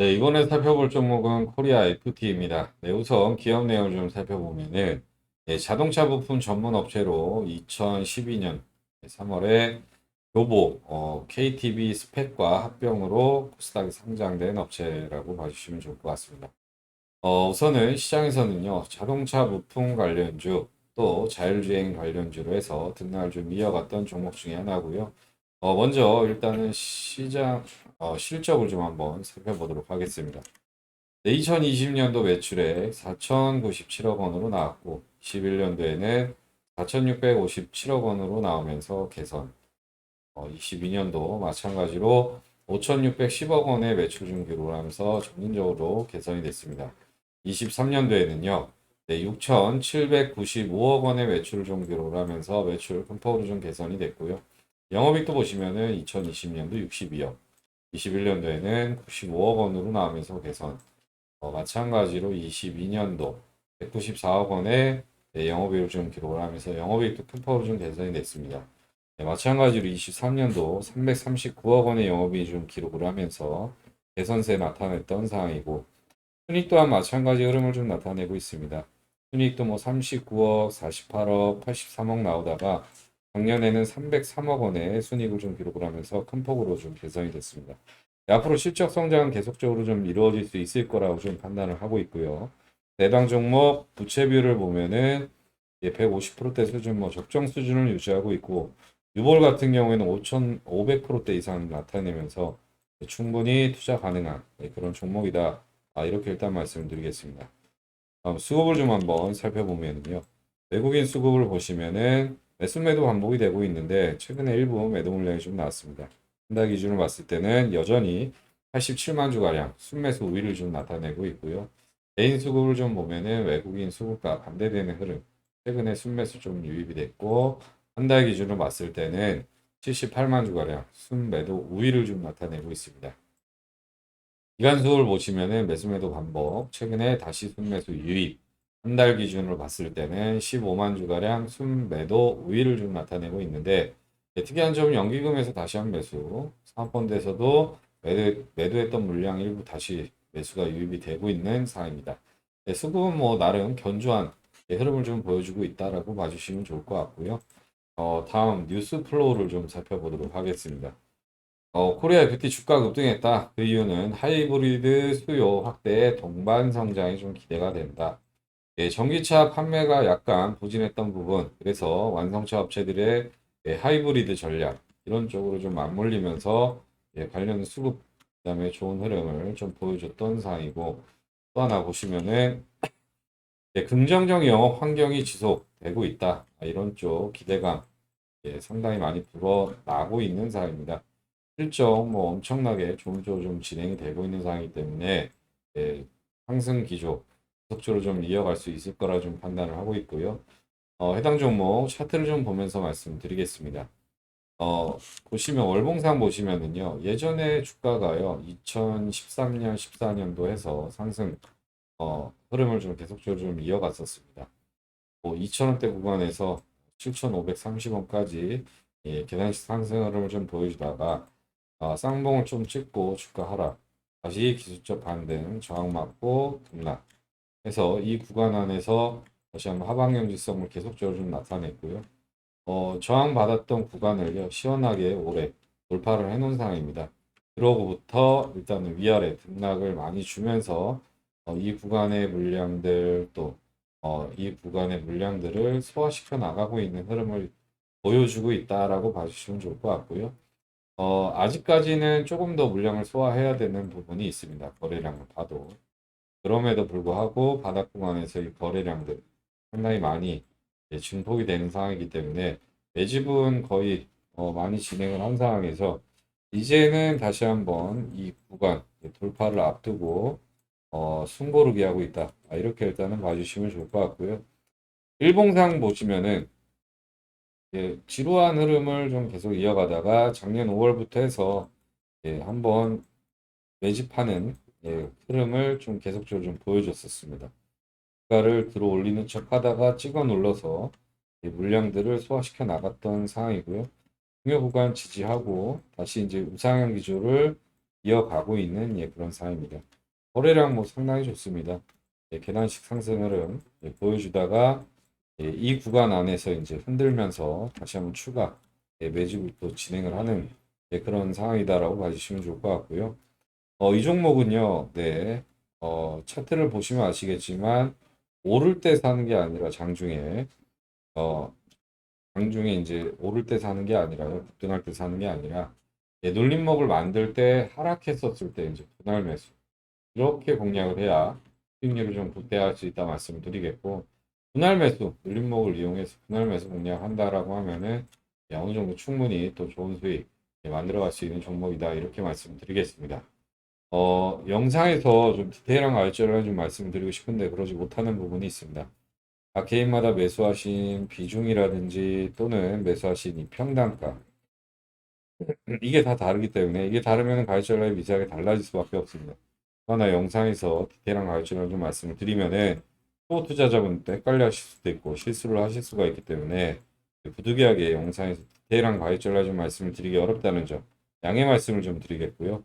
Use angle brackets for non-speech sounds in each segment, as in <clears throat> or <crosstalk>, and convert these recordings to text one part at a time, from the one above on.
네, 이번에 살펴볼 종목은 코리아 FT입니다. 네, 우선 기업 내용을 좀 살펴보면은 네, 자동차 부품 전문 업체로 2012년 3월에 교보 어, KTB 스펙과 합병으로 코스닥에 상장된 업체라고 봐주시면 좋을 것 같습니다. 어, 우선은 시장에서는요, 자동차 부품 관련주 또 자율주행 관련주로 해서 등락을 좀 이어갔던 종목 중에 하나고요. 어, 먼저 일단은 시장 어, 실적을 좀 한번 살펴보도록 하겠습니다. 네, 2020년도 매출액 4,097억 원으로 나왔고 21년도에는 4,657억 원으로 나오면서 개선. 어, 22년도 마찬가지로 5,610억 원의 매출 중 기록을 하면서 점진적으로 개선이 됐습니다. 23년도에는요. 네, 6,795억 원의 매출을 좀 기록을 하면서 매출 큰 폭으로 좀 개선이 됐고요. 영업이익도 보시면은 2020년도 62억, 21년도에는 95억 원으로 나오면서 개선. 어, 마찬가지로 22년도 194억 원의 네, 영업이익을 좀 기록을 하면서 영업이익도 큰 폭으로 좀 개선이 됐습니다. 네, 마찬가지로 23년도 339억 원의 영업이익 좀 기록을 하면서 개선세 나타냈던 상황이고 순익 또한 마찬가지 흐름을 좀 나타내고 있습니다. 순익도 뭐 39억, 48억, 83억 나오다가 작년에는 303억 원의 순익을 좀 기록을 하면서 큰 폭으로 좀 개선이 됐습니다. 네, 앞으로 실적 성장은 계속적으로 좀 이루어질 수 있을 거라고 좀 판단을 하고 있고요. 내당 종목 부채 비율을 보면은 150%대 수준 뭐 적정 수준을 유지하고 있고 유볼 같은 경우에는 5,500%대 이상 나타내면서 충분히 투자 가능한 네, 그런 종목이다. 아, 이렇게 일단 말씀드리겠습니다. 다음 수급을 좀 한번 살펴보면요. 외국인 수급을 보시면은 매수 매도 반복이 되고 있는데 최근에 일부 매도 물량이 좀 나왔습니다. 한달 기준으로 봤을 때는 여전히 87만 주가량 순매수 우위를 좀 나타내고 있고요. 개인 수급을 좀 보면은 외국인 수급과 반대되는 흐름. 최근에 순매수 좀 유입이 됐고 한 달 기준으로 봤을 때는 78만 주가량 순매도 우위를 좀 나타내고 있습니다. 기간 수를 보시면은 매수매도 반복, 최근에 다시 순매수 유입, 한 달 기준으로 봤을 때는 15만 주가량 순매도 우위를 좀 나타내고 있는데 네, 특이한 점은 연기금에서 다시 한 매수, 사모펀드에서도 매도, 매도했던 물량 일부 다시 매수가 유입이 되고 있는 상황입니다. 네, 수급은 뭐 나름 견조한 네, 흐름을 좀 보여주고 있다라고 봐주시면 좋을 것 같고요. 어, 다음 뉴스 플로우를 좀 살펴보도록 하겠습니다. 어, 코리아 뷰티 주가 급등했다. 그 이유는 하이브리드 수요 확대의 동반 성장이 좀 기대가 된다. 예, 전기차 판매가 약간 부진했던 부분, 그래서 완성차 업체들의 예, 하이브리드 전략 이런 쪽으로 좀 맞물리면서 예, 관련 수급 그다음에 좋은 흐름을 좀 보여줬던 상황이고 또 하나 보시면은 예, 긍정적 영업 환경이 지속되고 있다. 아, 이런 쪽 기대감 예, 상당히 많이 불어나고 있는 상황입니다. 실적 뭐 엄청나게 조금조금 좀 진행이 되고 있는 상황이기 때문에 예, 상승 기조 계속적으로 좀 이어갈 수 있을 거라 좀 판단을 하고 있고요. 어, 해당 종목 차트를 좀 보면서 말씀드리겠습니다. 어, 보시면 월봉상 보시면은요. 예전에 주가가요. 2013년, 14년도 해서 상승 어, 흐름을 좀 계속적으로 좀 이어갔었습니다. 뭐 2,000원대 구간에서 7,530원까지 예, 계단식 상승 흐름을 좀 보여주다가 아, 쌍봉을 좀 찍고 주가 하락 다시 기술적 반등 저항 맞고 등락 해서 이 구간 안에서 다시 한번 하방형 지성을 계속적으로 좀 나타냈고요. 어, 저항 받았던 구간을요 시원하게 오래 돌파를 해놓은 상황입니다. 그러고부터 일단은 위아래 등락을 많이 주면서 어, 이 구간의 물량들 또 어, 이 구간의 물량들을 소화시켜 나가고 있는 흐름을 보여주고 있다라고 봐주시면 좋을 것 같고요. 어, 아직까지는 조금 더 물량을 소화해야 되는 부분이 있습니다. 거래량을 봐도. 그럼에도 불구하고 바닥 구간에서 이 거래량들 상당히 많이 예, 증폭이 되는 상황이기 때문에 매집은 거의 어, 많이 진행을 한 상황에서 이제는 다시 한번 이 구간 예, 돌파를 앞두고 어, 숨고르기 하고 있다. 아, 이렇게 일단은 봐주시면 좋을 것 같고요. 일봉상 보시면은 예, 지루한 흐름을 좀 계속 이어가다가 작년 5월부터 해서 예, 한번 매집하는 예, 흐름을 좀 계속적으로 좀 보여줬었습니다. 주가를 들어 올리는 척 하다가 찍어 눌러서 이 물량들을 소화시켜 나갔던 상황이고요. 중요 구간 지지하고 다시 이제 우상향 기조를 이어가고 있는 예, 그런 상황입니다. 거래량 뭐 상당히 좋습니다. 예, 계단식 상승 흐름 예, 보여주다가 예, 이 구간 안에서 이제 흔들면서 다시 한번 추가 예, 매집을 또 진행을 하는 예, 그런 상황이다라고 봐주시면 좋을 것 같고요. 어, 이 종목은요, 네, 어, 차트를 보시면 아시겠지만 오를 때 사는 게 아니라 장중에 어, 장중에 이제 오를 때 사는 게 아니라요, 급등할 때 사는 게 아니라 예, 눌림목을 만들 때 하락했었을 때 이제 분할 매수 이렇게 공략을 해야 수익률을 좀 극대화할 수 있다 말씀을 드리겠고 분할 매수 눌림목을 이용해서 분할 매수 공략한다라고 하면은 예, 어느 정도 충분히 또 좋은 수익 예, 만들어갈 수 있는 종목이다 이렇게 말씀드리겠습니다. 어, 영상에서 좀 디테일한 가이드를 좀 말씀드리고 싶은데 그러지 못하는 부분이 있습니다. 각 개인마다 매수하신 비중이라든지 또는 매수하신 이 평단가 <clears throat> 이게 다 다르기 때문에 이게 다르면 가이드라인이 미세하게 달라질 수밖에 없습니다. 하나 영상에서 디테일한 가이드라인 좀 말씀을 드리면은 또 투자자분들 헷갈려 하실 수도 있고 실수를 하실 수가 있기 때문에 부득이하게 영상에서 디테일한 가이드라인 좀 말씀을 드리기 어렵다는 점 양해 말씀을 좀 드리겠고요.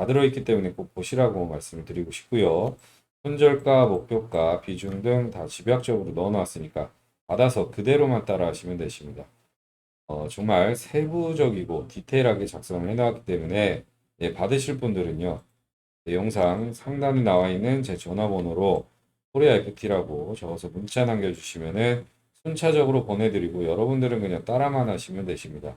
다 들어있기 때문에 꼭 보시라고 말씀을 드리고 싶고요. 손절가, 목표가, 비중 등 다 집약적으로 넣어놨으니까 받아서 그대로만 따라 하시면 되십니다. 어, 정말 세부적이고 디테일하게 작성을 해놨기 때문에 예, 받으실 분들은요. 네, 영상 상단에 나와 있는 제 전화번호로 코리아 FT라고 적어서 문자 남겨주시면은 순차적으로 보내드리고 여러분들은 그냥 따라만 하시면 되십니다.